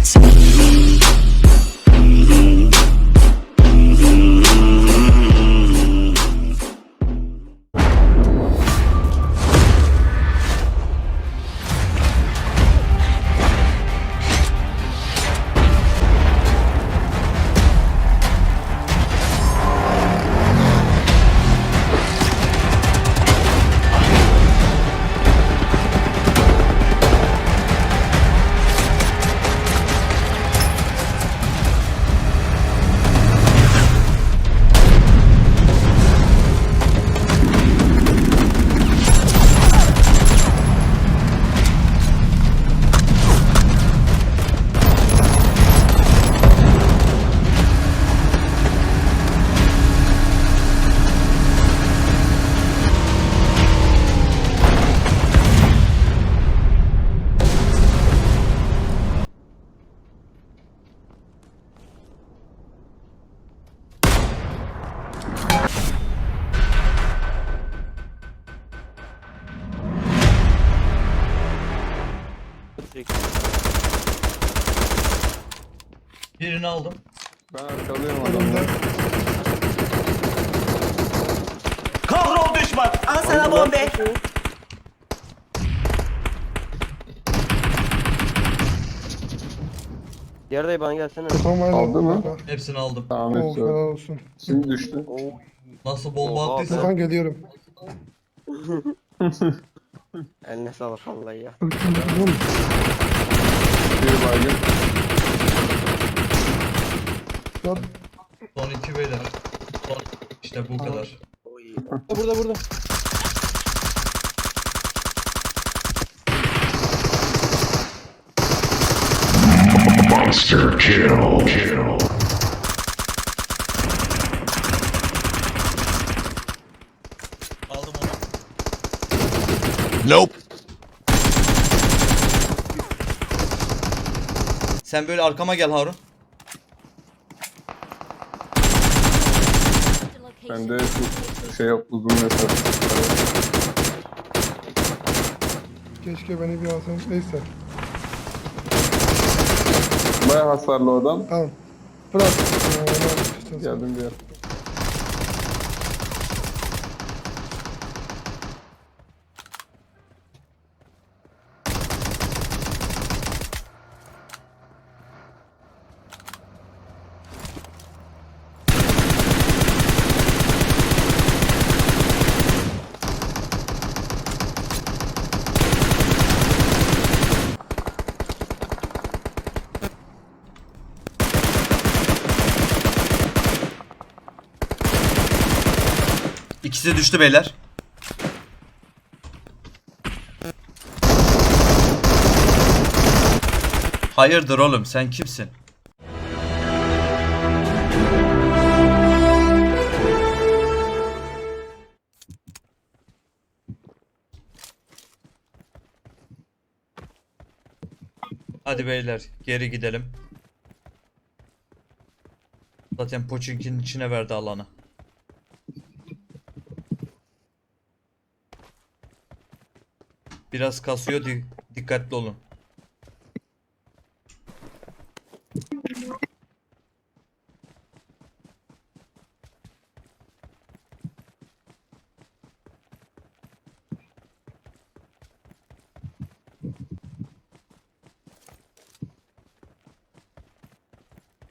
It's. Aldım. Ben arkalıyorum adamı. Kahrol düşman. Al sana bombe. Yerde bana gelsene. Kafam var. Aldı mı? Hepsini aldım. Tamam hepsi helal olsun. Şimdi düştü. Nasıl bomba Oha, attıysa. Gökhan geliyorum. Eline sağlık vallahi ya. Oğlum, Bir baygın. ya Son iki beyler. Son işte bu kadar. Oy. Burada burada. Aldım onu. Sen böyle arkama gel Harun. Bende şu şey yok uzun mesafe. keşke beni bir alsam. Neyse. Baya hasarlı adam. Tamam. Bırak. Ee, ne yapmıştın sen? Geldim bir yer. İkisi düştü beyler. Hayırdır oğlum sen kimsin? Hadi beyler geri gidelim. Zaten Pochinki'nin içine verdi alanı. Biraz kasıyor di- dikkatli olun.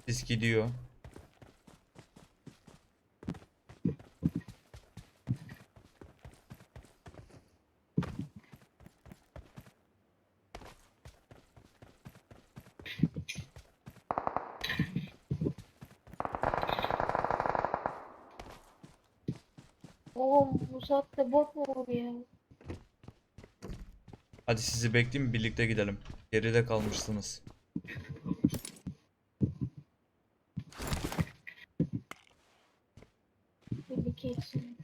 Sis gidiyor. Oğlum bu saatte bot mu ya? Hadi sizi bekleyeyim birlikte gidelim. Geride kalmışsınız. Kesin.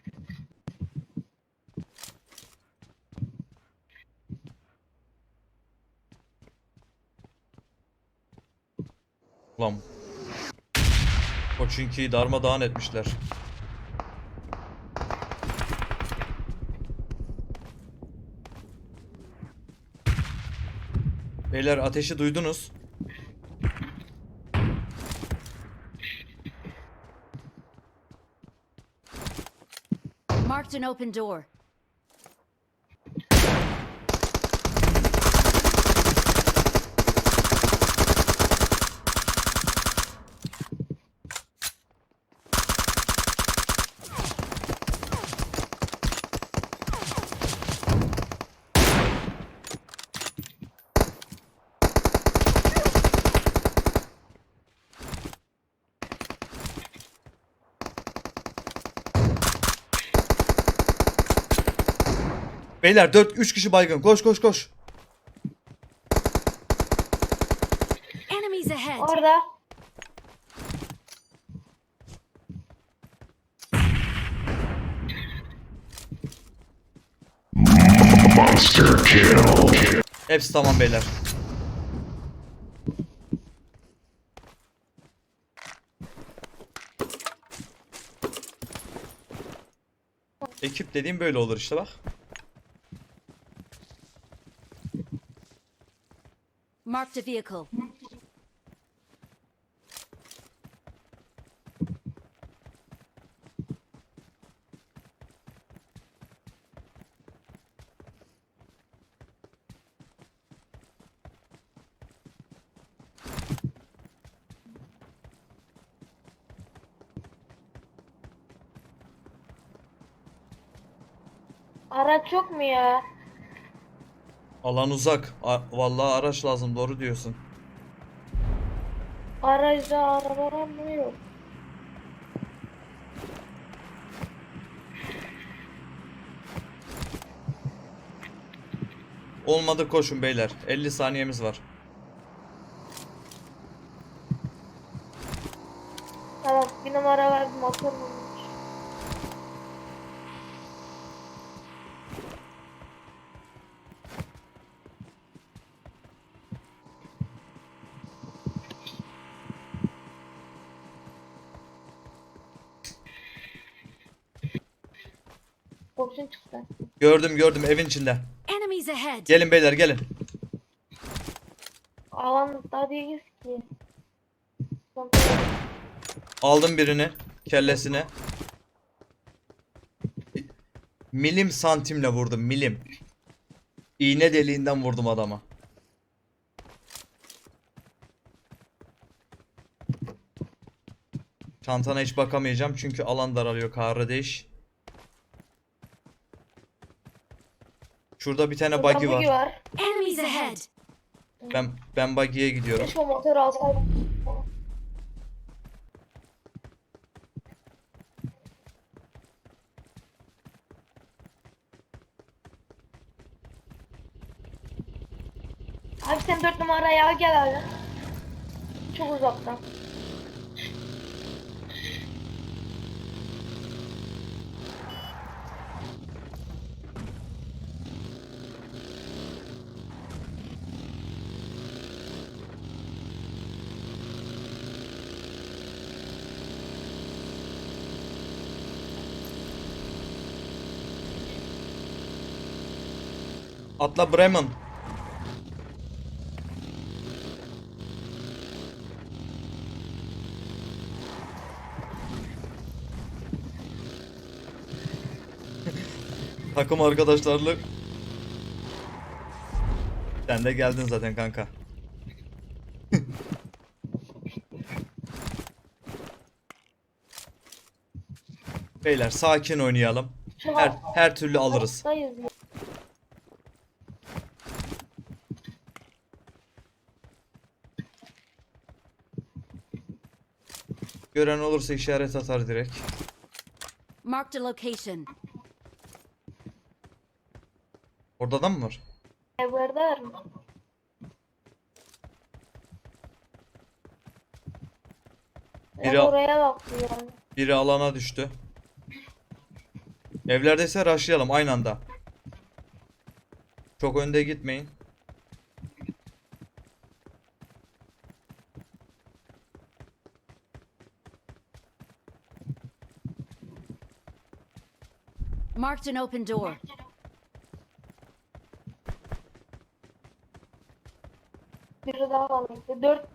Ulan. Pochinki'yi darmadağın etmişler. Beyler ateşi duydunuz. Marked an open door. Beyler 4 3 kişi baygın. Koş koş koş. Enemies ahead. Orada. Hepsi tamam beyler. Ekip dediğim böyle olur işte bak. Marked a vehicle. Araç yok mu ya? Alan uzak. A- Vallahi araç lazım doğru diyorsun. Aracda araba var mı yok? Olmadı koşun beyler. 50 saniyemiz var. Tamam bir numara var bir Kurşun çıktı. Gördüm gördüm evin içinde. Enemies ahead. Gelin beyler gelin. Alan daha değiliz ki. Aldım birini. Kellesine. Milim santimle vurdum milim. İğne deliğinden vurdum adama. Çantana hiç bakamayacağım çünkü alan daralıyor kardeş. Şurada bir tane buggy var. var. Enemies ahead. Ben ben buggy'ye gidiyorum. Abi sen dört numaraya gel abi. Çok uzaktan. Atla Bremen. Takım arkadaşlarla Sen de geldin zaten kanka. Beyler sakin oynayalım. Her her türlü alırız. Gören olursa işaret atar direkt. Marked a location. Orada da mı var? Evlerde var mı? Ben Biri- oraya bakıyorum. Biri alana düştü. Evlerdeyse rushlayalım aynı anda. Çok önde gitmeyin. Marked an open door. Biri daha kaldı. işte. Dört,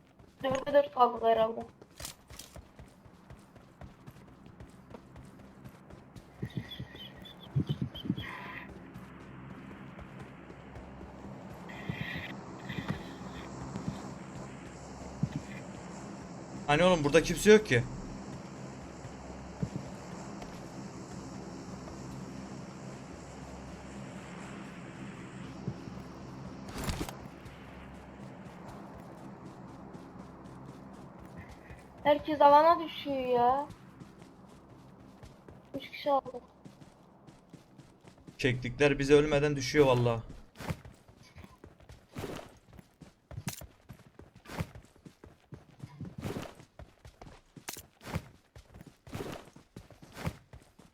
dörtte dört kaldı herhalde. Hani oğlum burada kimse yok ki. Herkes alana düşüyor ya. Üç kişi aldı. Keklikler bize ölmeden düşüyor vallahi.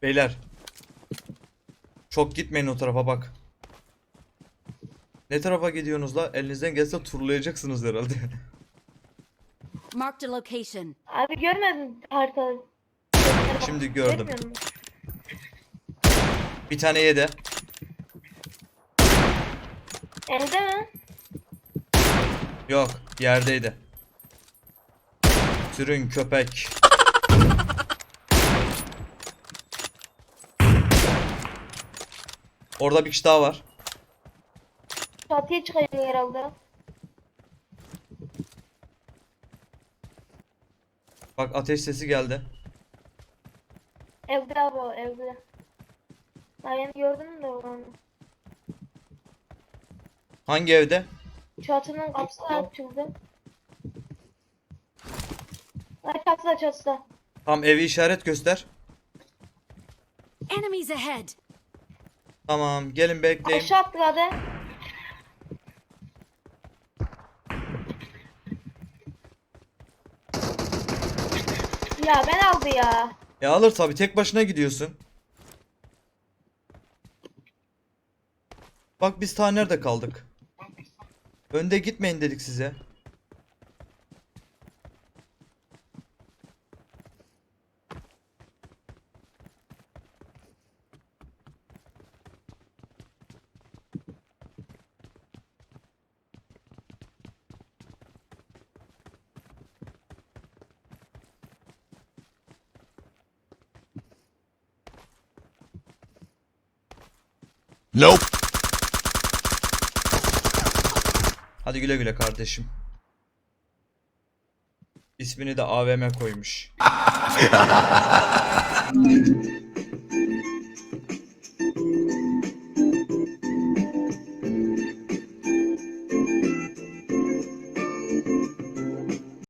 Beyler. Çok gitmeyin o tarafa bak. Ne tarafa gidiyorsunuz la? Elinizden gelse turlayacaksınız herhalde. Marked a location. Abi görmedin haritada. Şimdi gördüm. Görmüyor musun? Bir tane yedi. Evde mi? Yok yerdeydi. Sürün köpek. Orada bir kişi daha var. Çatıya çıkacak herhalde. Bak ateş sesi geldi. Evde abi o evde. Ben yeni gördüm de onu. Hangi evde? Çatının kapısı açıldı. Ay çatıda çatıda. Tam evi işaret göster. Enemies ahead! Tamam gelin bekleyin. Aşağı atladı. Ya ben aldı ya. E alır tabi tek başına gidiyorsun. Bak biz ta nerede kaldık? Önde gitmeyin dedik size. Hadi güle güle kardeşim. İsmini de AVM koymuş.